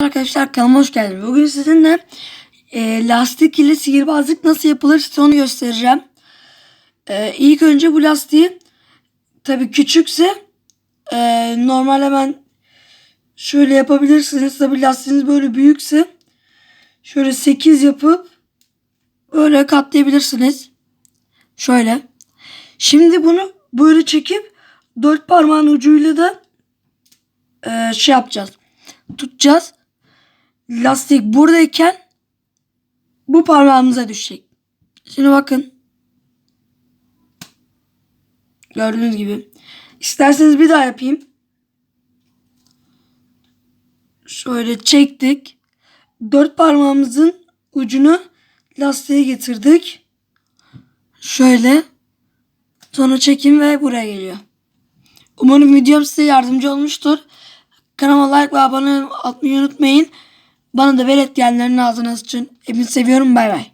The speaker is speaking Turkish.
Arkadaşlar kanalıma hoş geldiniz. Bugün sizinle e, lastik ile sihirbazlık nasıl yapılır size onu göstereceğim. E, ilk önce bu lastiği tabii küçükse e, normal hemen şöyle yapabilirsiniz. Tabii lastiğiniz böyle büyükse şöyle 8 yapıp böyle katlayabilirsiniz. Şöyle. Şimdi bunu böyle çekip dört parmağın ucuyla da e, şey yapacağız. Tutacağız. Lastik buradayken bu parmağımıza düşecek. Şimdi bakın. Gördüğünüz gibi. İsterseniz bir daha yapayım. Şöyle çektik. Dört parmağımızın ucunu lastiğe getirdik. Şöyle. Sonra çekim ve buraya geliyor. Umarım videom size yardımcı olmuştur. Kanalıma like ve abone olmayı unutmayın. Bana da velet diyenlerin ağzına sıçın. Hepinizi seviyorum. Bay bay.